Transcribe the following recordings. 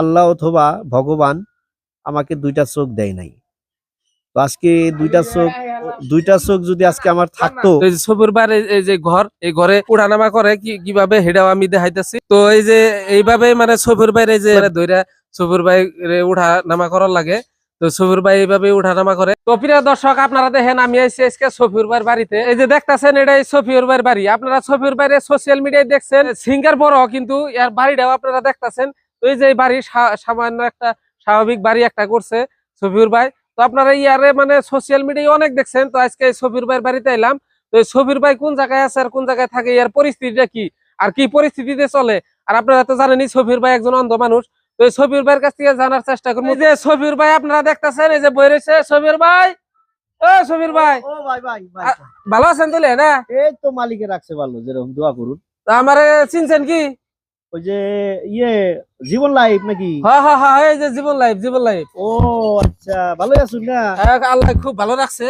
আল্লাহ অথবা ভগবান আমাকে দুইটা চোখ দেয় নাই। তো আজকে দুইটা চোখ দুইটা চোখ যদি আজকে আমার থাকতো তো এই যে ঘর, এই ঘরে উঠানামা করে কীভাবে হেডাও আমি দেখাইতেছি। তো এই যে এইভাবে মানে সবুর বাইরে যে ধরে সবুর ভাই উঠা নামা করার লাগে, তো সফির ভাই এইভাবে উঠানামা করে। তো প্রিয় দর্শক, আপনারা দেখেন, আমি আইসি আজকে সফির ভাইয়ের বাড়িতে। এই যে দেখতাছেন এটাই সফির ভাইয়ের বাড়ি। আপনারা সফির বাইরে সোশ্যাল মিডিয়ায় দেখছেন, সিঙ্গার বড়, কিন্তু এর বাড়িটাও আপনারা দেখতাছেন। তো এই যে বাড়ি সামান্য একটা স্বাভাবিক বাড়ি একটা করছে সফির ভাই। তো আপনারা ইয়ারে মানে সোশ্যাল মিডিয়ায় অনেক দেখছেন। তো আজকে এই সফির ভাইয়ের বাড়িতে এলাম। তো এই সফির ভাই কোন জায়গায় আছে আর কোন জায়গায় থাকে ইয়ার পরিস্থিতিটা কি? আর কি পরিস্থিতিতে চলে? আর আপনারা তো জানেনই সফির ভাই একজন অন্ধ মানুষ। তো এই সফির ভাইয়ের কাছ থেকে জানার চেষ্টা করব। যে সফির ভাই আপনারা দেখতেছেন এই যে বই রয়েছে। সফির ভাই! ও সফির ভাই! ও ভাই ভাই ভালো আছেন তাহলে না? এই তো মালিকে রাখছে ভালো যেরকম দোয়া করুন। তা আমারে চিনছেন কি? ওই যে ইয়ে জীবন লাইফ নাকি? হ্যাঁ হ্যাঁ হ্যাঁ এই যে জীবন লাইফ জীবন লাইফ ও আচ্ছা ভালো আছুন না? আল্লাহ খুব ভালো রাখছে।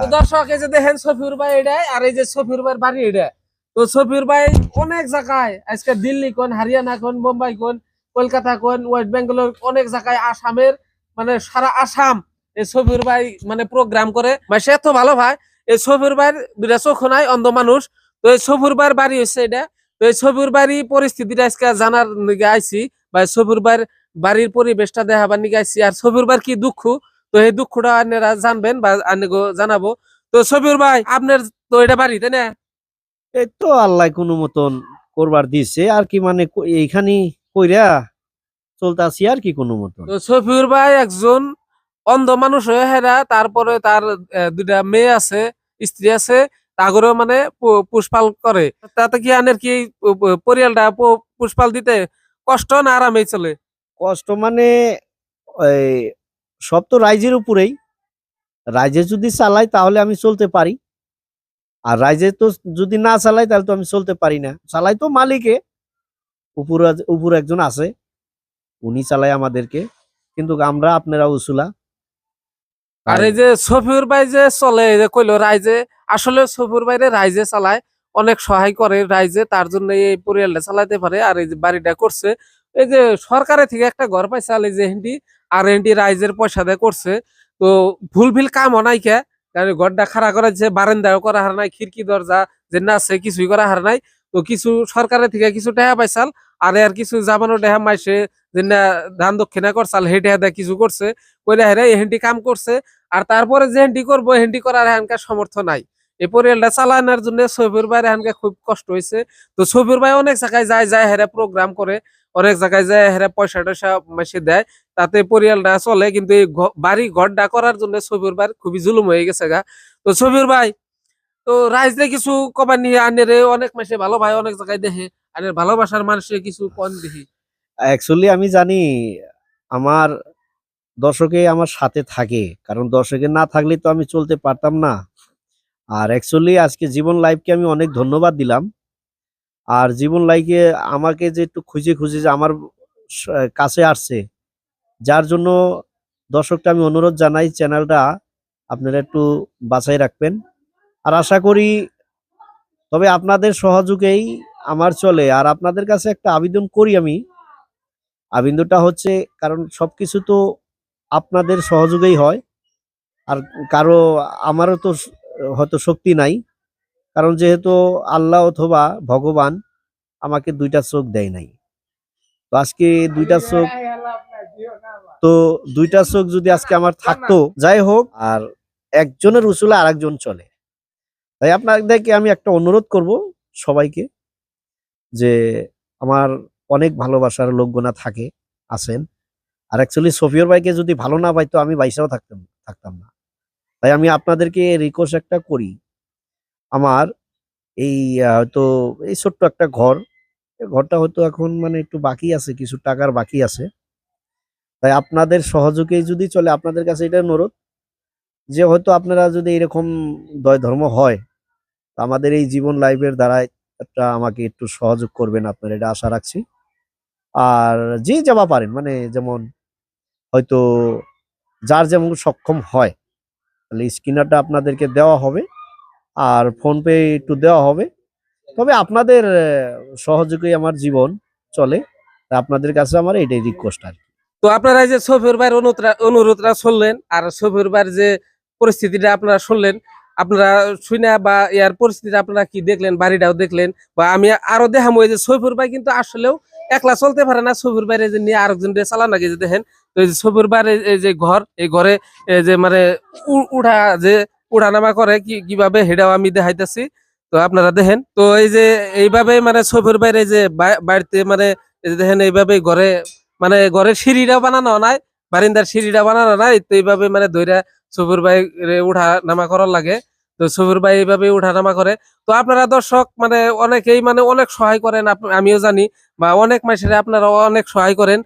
তো দর্শক এই যে দেখেন সফির ভাই এটাই আর এই যে সফির ভাইয়ের বাড়ি এটা। তো সফির ভাই অনেক জায়গায় আজকে দিল্লি কোন হারিয়ানা কোন মুম্বাই কোন কলকাতা কোন ওয়েস্ট বেঙ্গলের অনেক জায়গায় আসামের মানে সারা আসাম এই সফির ভাই মানে প্রোগ্রাম করে। মানে সে এত ভালো ভাই এই সফির ভাইয়ের চোখ নাই অন্ধ মানুষ। তো এই সফির ভাইয়ের বাড়ি হচ্ছে এটা। তো এই সফির বাড়ি পরিস্থিতিটা আজকে জানার নিগে আইছি বা সফির ভাইয়ের বাড়ির পরিবেশটা দেখাবার নিগে আইছি। আর সফির ভাইয়ের কি দুঃখ? তো এই দুঃখটা আপনারা জানবেন বা আনেগো জানাব। তো ছবির ভাই আপনার তো এটা বাড়ি তাই না? এই তো আল্লাহ কোনো মতন করবার দিছে আর কি মানে এইখানে কইরা চলতাছি আর কি কোনো মতন। তো সফির ভাই একজন অন্ধ মানুষ হয়ে হেরা তারপরে তার দুইটা মেয়ে আছে স্ত্রী আছে। তাগরেও মানে পুষ্পাল করে। তাতে কি আনের কি পরিয়ালটা পুষ্পাল দিতে কষ্ট না আরামে চলে? কষ্ট মানে সব তো রাইজের উপরেই। রাইজে যদি চালাই তাহলে আমি চলতে পারি। আর রাইজে তো যদি না চালাই তাহলে তো আমি চলতে পারি না। চালাই তো মালিকে। উপর উপর একজন আছে। উনি চালায় আমাদেরকে। কিন্তু আমরা আপনারা উসুলা। আর এই যে সফিউর ভাই যে চলে এই যে কইলো রাইজে আসলে সফিউর ভাইরে রাইজে চালায় অনেক সহায় করে রাইজে তার জন্য এই পরিয়ালটা চালাতে পারে আর এই যে বাড়িটা করছে। এই যে সরকারের থেকে একটা ঘর পাইছে আর এই যে হিন্দি আর হিন্দি রাইজের পয়সা দিয়ে করছে। তো ভুল ভিল কাম নাই কে কারণ ঘরটা খাড়া করা যে বারান্দাও করা হার নাই খিড়কি দরজা যে না আছে কিছুই করা হার নাই। তো কিছু সরকারের থেকে কিছু টাকা পাইছাল আর আর কিছু জামানো টাকা মাইসে যে না ধান দক্ষিণা সেই টাকা দিয়ে কিছু করছে, কইরা হেরে হেন্টি কাম করছে, আর তারপরে যে হেন্টি করব হেন্টি করার এখানকার সমর্থ নাই। এই পরিয়ালটা চালানোর জন্য সবির ভাই এখানকার খুব কষ্ট হয়েছে তো সবির ভাই অনেক জায়গায় যায় যায় হেরে প্রোগ্রাম করে, অনেক জায়গায় যায় হেরে পয়সা টয়সা মাসে দেয়, তাতে পরিয়ালটা চলে, কিন্তু এই বাড়ি ঘরটা করার জন্য সবির ভাই খুবই জুলুম হয়ে গেছে গা। তো সবির ভাই, তো রাইজে কিছু কবার নিয়ে আনে রে, অনেক মাসে ভালো ভাই, অনেক জায়গায় দেখে। ভালোবাসার মানুষের কিছু কন দেখি? অ্যাকচুয়ালি আমি জানি আমার দর্শকে আমার সাথে থাকে। কারণ দর্শকে না থাকলে তো আমি চলতে পারতাম না। আর অ্যাকচুয়ালি আজকে জীবন লাইফকে আমি অনেক ধন্যবাদ দিলাম। আর জীবন লাইফে আমাকে যে একটু খুঁজে খুঁজে যে আমার কাছে আসছে, যার জন্য দর্শকটা আমি অনুরোধ জানাই চ্যানেলটা আপনারা একটু বাছাই রাখবেন। আর আশা করি, তবে আপনাদের সহযোগেই আমার চলে। আর আপনাদের কাছে একটা আবেদন করি আমি। আবেদনটা হচ্ছে, কারণ সব কিছু তো আপনাদের সহযোগেই হয়। আর কারও, আমারও তো হয়তো শক্তি নাই। কারণ যেহেতু আল্লাহ অথবা ভগবান আমাকে দুইটা চোখ দেয় নাই। তো আজকে দুইটা চোখ, তো দুইটা চোখ যদি আজকে আমার থাকতো, যাই হোক, আর একজনের উসুলে আর চলে। তাই আপনাদেরকে আমি একটা অনুরোধ করব সবাইকে যে আমার অনেক ভালোবাসার লোকগুনা থাকে, আছেন। আর অ্যাকচুয়ালি সফিয়র ভাইকে যদি ভালো না পাইতো, আমি বাইসাও থাকতাম থাকতাম না। তাই আমি আপনাদেরকে রিকোয়েস্ট একটা করি। আমার এই হয়তো এই ছোট্ট একটা ঘর। ঘরটা হয়তো এখন মানে একটু বাকি আছে, কিছু টাকার বাকি আছে। তাই আপনাদের সহযোগেই যদি চলে, আপনাদের কাছে এটা অনুরোধ যে হয়তো আপনারা যদি এরকম দয় ধর্ম হয় আমাদের এই জীবন লাইফের দ্বারাই একটা আমাকে একটু সহযোগ করবেন আপনারা এটা আশা রাখছি। আর যে যাওয়া পারেন মানে যেমন হয়তো যার যেমন সক্ষম হয় তাহলে স্ক্রিনারটা আপনাদেরকে দেওয়া হবে আর ফোনপে একটু দেওয়া হবে। তবে আপনাদের আহ, সহযোগেই আমার জীবন চলে। আপনাদের কাছে আমার এটাই রিকোয়েস্ট আর তো আপনারা যে সফিউর ভাইয়ের অনুরোধটা শুনলেন আর সফিউর ভাইয়ের যে পরিস্থিতিটা আপনারা শুনলেন আপনারা শুনে বা ইয়ার পরিস্থিতিটা আপনারা কি দেখলেন, বাড়িটাও দেখলেন, বা আমি আরও দেখাম যে সফিউর ভাই কিন্তু আসলেও একলা চলতে পারে না। সফিউর ভাইয়ের এই যে নিয়ে আরেকজন চালান নাকি যে দেখেন, তো এই যে সফিউর ভাইয়ের এই- যে ঘর, এই ঘরে যে মানে উঠা যে উঠানামা করে কি, কীভাবে হেটাও আমি দেখাইতেছি। তো আপনারা দেখেন, তো এই যে এইভাবে মানে সফিউর ভাইয়ের এই যে বাড়িতে মানে দেখেন এইভাবে ঘরে মানে ঘরের সিঁড়িটা বানানো নাই, বারিন্দার সিঁড়িটা বানানো নাই, তো এইভাবে মানে দইরা সফির ভাই উঠা নামা করার লাগে। তো সফির ভাই এইভাবে উঠা নামা করে। তো আপনারা দর্শক মানে অনেকেই মানে অনেক সহায় করেন আমিও জানি, বা অনেক মানুষের আপনারা অনেক সহায় করেন।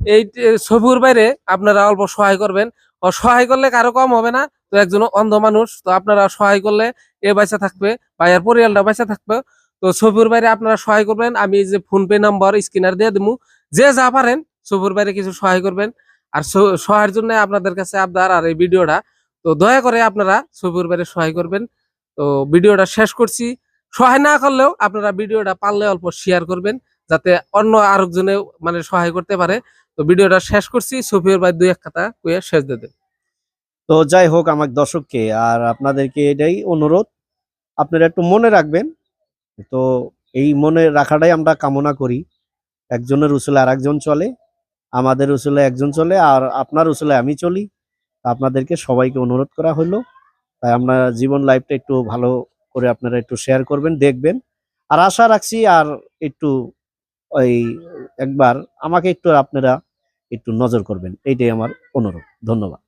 এই সফির বাইরে আপনারা অল্প সহায় করবেন। ও সহায় করলে কারও কম হবে না, তো একজন অন্ধ মানুষ, তো আপনারা সহায় করলে এ বাচ্চা থাকবে, বা এর পরিয়ালটা বাচ্চা থাকবে। তো সফির বাইরে আপনারা সহায় করবেন, আমি যে ফোন পে নাম্বার স্ক্যানার দিয়ে দেবো যে যা পারেন সফির বাইরে কিছু সহায় করবেন। আর সহায়ের জন্য আপনাদের কাছে আবদার, আর এই ভিডিওটা তো দয়া করে আপনারা সফির বাইরে সহায় করবেন। তো ভিডিওটা শেষ করছি। সহায় না করলেও আপনারা ভিডিওটা পারলে অল্প শেয়ার করবেন, যাতে অন্য আরেকজনে মানে সহায় করতে পারে। তো ভিডিওটা শেষ করছি। সফির ভাই দুই এক কথা কয়ে শেষ দিয়ে দেন। তো যাই হোক আমার দর্শককে, আর আপনাদেরকে এটাই অনুরোধ, আপনারা একটু মনে রাখবেন। তো এই মনে রাখাটাই আমরা কামনা করি। একজনের উসুলে আর একজন চলে, আমাদের উসুলে একজন চলে, আর আপনার উসুলে আমি চলি। আপনাদেরকে সবাইকে অনুরোধ করা হলো। তাই আমরা জীবন লাইফটা একটু ভালো করে আপনারা একটু শেয়ার করবেন, দেখবেন। আর আশা রাখছি আর একটু ওই একবার আমাকে একটু আপনারা একটু নজর করবেন। এইটাই আমার অনুরোধ। ধন্যবাদ।